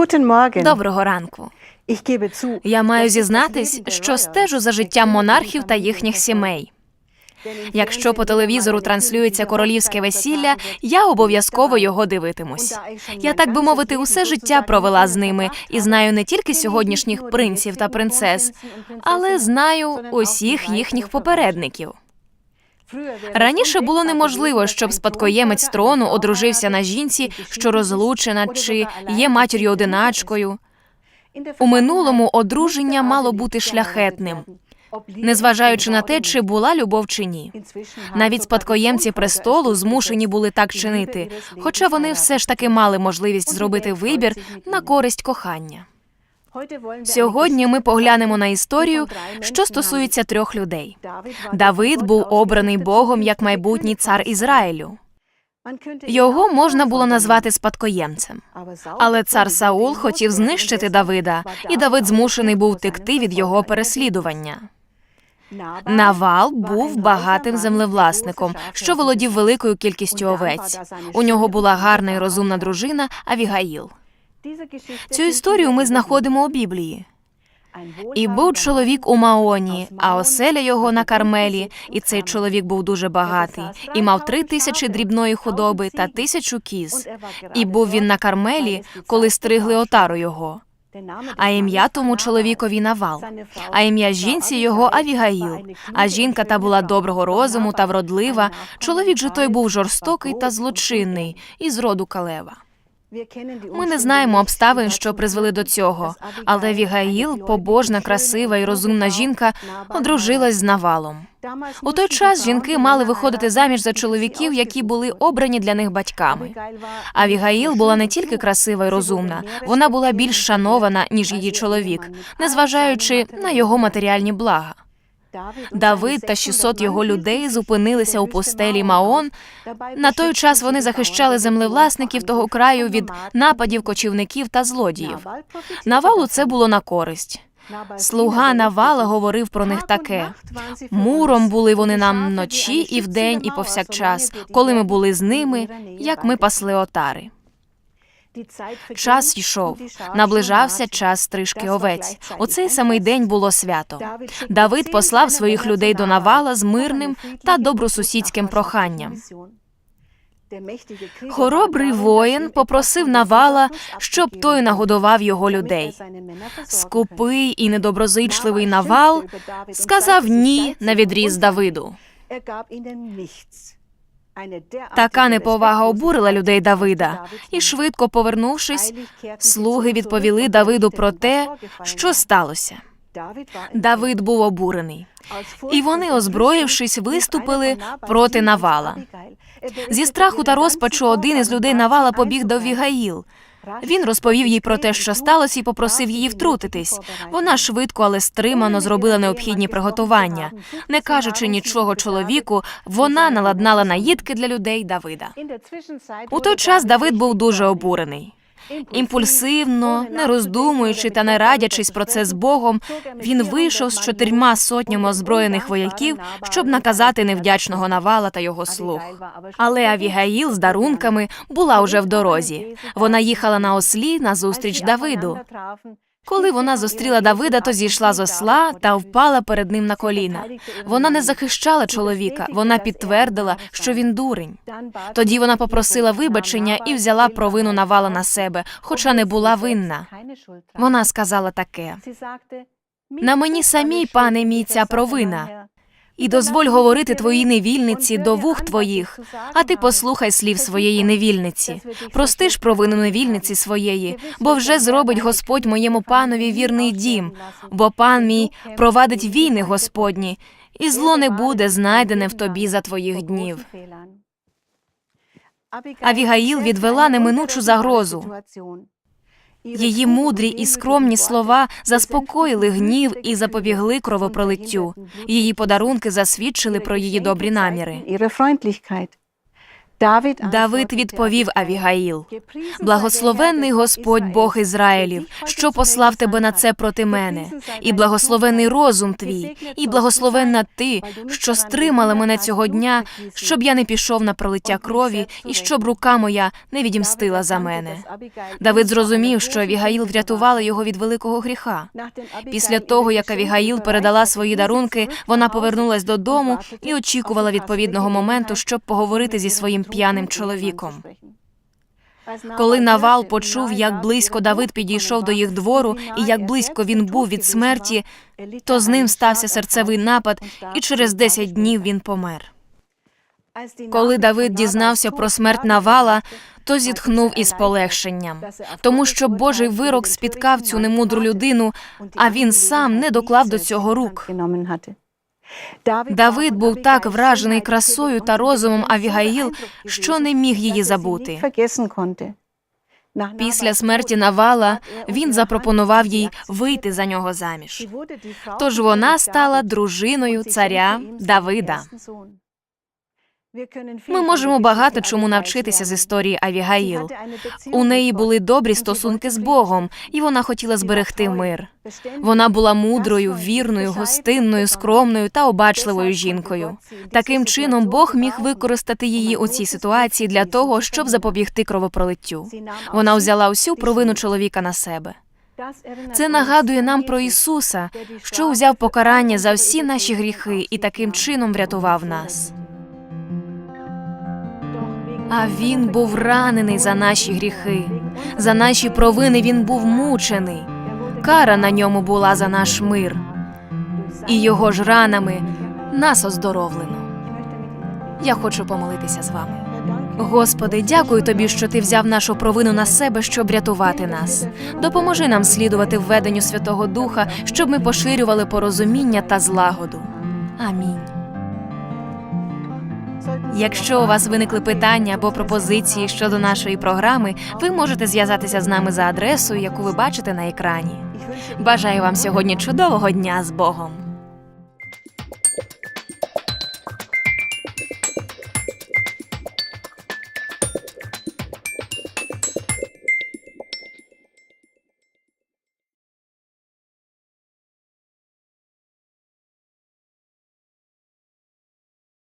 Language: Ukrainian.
Guten Morgen. Доброго ранку. Я маю зізнатись, що стежу за життям монархів та їхніх сімей. Якщо по телевізору транслюється королівське весілля, я обов'язково його дивитимусь. Я так би мовити, усе життя провела з ними і знаю не тільки сьогоднішніх принців та принцес, але знаю усіх їхніх попередників. Раніше було неможливо, щоб спадкоємець трону одружився на жінці, що розлучена чи є матір'ю одиначкою. У минулому одруження мало бути шляхетним, незважаючи на те, чи була любов чи ні. Навіть спадкоємці престолу змушені були так чинити, хоча вони все ж таки мали можливість зробити вибір на користь кохання. Сьогодні ми поглянемо на історію, що стосується трьох людей. Давид був обраний Богом як майбутній цар Ізраїлю. Його можна було назвати спадкоємцем. Але цар Саул хотів знищити Давида, і Давид змушений був втекти від його переслідування. Навал був багатим землевласником, що володів великою кількістю овець. У нього була гарна і розумна дружина Авігаїл. Цю історію ми знаходимо у Біблії. І був чоловік у Маоні, а оселя його на Кармелі, і цей чоловік був дуже багатий, і мав три тисячі дрібної худоби та тисячу кіз. І був він на Кармелі, коли стригли отару його. А ім'я тому чоловікові Навал, а ім'я жінці його Авігаїл. А жінка та була доброго розуму та вродлива. Чоловік же той був жорстокий та злочинний, із роду Калева. Ми не знаємо обставин, що призвели до цього, але Вігаїл, побожна, красива і розумна жінка, одружилась з Навалом. У той час жінки мали виходити заміж за чоловіків, які були обрані для них батьками. А Вігаїл була не тільки красива і розумна, вона була більш шанована, ніж її чоловік, незважаючи на його матеріальні блага. Давид та 600 його людей зупинилися у пустелі Маон. На той час вони захищали землевласників того краю від нападів кочівників та злодіїв. Навалу це було на користь. Слуга Навала говорив про них таке: муром були вони нам вночі і вдень, і повсякчас, коли ми були з ними, як ми пасли отари. Час йшов, наближався час стрижки овець. У цей самий день було свято. Давид послав своїх людей до Навала з мирним та добросусідським проханням. Хоробрий воїн попросив Навала, щоб той нагодував його людей. Скупий і недоброзичливий Навал сказав ні на відріз Давиду. Така неповага обурила людей Давида, і швидко повернувшись, слуги відповіли Давиду про те, що сталося. Давид був обурений, і вони, озброївшись, виступили проти Навала. Зі страху та розпачу один із людей Навала побіг до Вігаїл. Він розповів їй про те, що сталося, і попросив її втрутитись. Вона швидко, але стримано зробила необхідні приготування. Не кажучи нічого чоловіку, вона наладнала наїдки для людей Давида. У той час Давид був дуже обурений. Імпульсивно, не роздумуючи та не радячись про це з Богом, він вийшов з чотирма сотнями озброєних вояків, щоб наказати невдячного Навала та його слуг. Але Авігаїл з дарунками була уже в дорозі. Вона їхала на ослі назустріч Давиду. Коли вона зустріла Давида, то зійшла з осла та впала перед ним на коліна. Вона не захищала чоловіка, вона підтвердила, що він дурень. Тоді вона попросила вибачення і взяла провину Навала на себе, хоча не була винна. Вона сказала таке: на мені самій, пане мій, ця провина. І дозволь говорити твоїй невільниці до вух твоїх, а ти послухай слів своєї невільниці. Прости ж провину невільниці своєї, бо вже зробить Господь моєму панові вірний дім, бо пан мій провадить війни Господні, і зло не буде знайдене в тобі за твоїх днів. Авігаїл відвела неминучу загрозу. Її мудрі і скромні слова заспокоїли гнів і запобігли кровопролиттю. Її подарунки засвідчили про її добрі наміри. Давид відповів Авігаїл: Благословенний Господь Бог Ізраїлів, що послав тебе на це проти мене, і благословений розум твій, і благословенна ти, що стримала мене цього дня, щоб я не пішов на пролиття крові, і щоб рука моя не відімстила за мене. Давид зрозумів, що Авігаїл врятувала його від великого гріха. Після того, як Авігаїл передала свої дарунки, вона повернулась додому і очікувала відповідного моменту, щоб поговорити зі своїм п'яним чоловіком. Коли Навал почув, як близько Давид підійшов до їх двору і як близько він був від смерті, то з ним стався серцевий напад, і через 10 днів він помер. Коли Давид дізнався про смерть Навала, то зітхнув із полегшенням, тому що Божий вирок спіткав цю немудру людину, а він сам не доклав до цього рук. Давид був так вражений красою та розумом Авігаїл, що не міг її забути. Після смерті Навала він запропонував їй вийти за нього заміж. Тож вона стала дружиною царя Давида. Ми можемо багато чому навчитися з історії Авігаїл. У неї були добрі стосунки з Богом, і вона хотіла зберегти мир. Вона була мудрою, вірною, гостинною, скромною та обачливою жінкою. Таким чином, Бог міг використати її у цій ситуації для того, щоб запобігти кровопролиттю. Вона взяла усю провину чоловіка на себе. Це нагадує нам про Ісуса, що узяв покарання за всі наші гріхи і таким чином врятував нас. А він був ранений за наші гріхи, за наші провини він був мучений. Кара на ньому була за наш мир, і його ж ранами нас оздоровлено. Я хочу помолитися з вами. Господи, дякую тобі, що ти взяв нашу провину на себе, щоб рятувати нас. Допоможи нам слідувати введенню Святого Духа, щоб ми поширювали порозуміння та злагоду. Амінь. Якщо у вас виникли питання або пропозиції щодо нашої програми, ви можете зв'язатися з нами за адресою, яку ви бачите на екрані. Бажаю вам сьогодні чудового дня з Богом.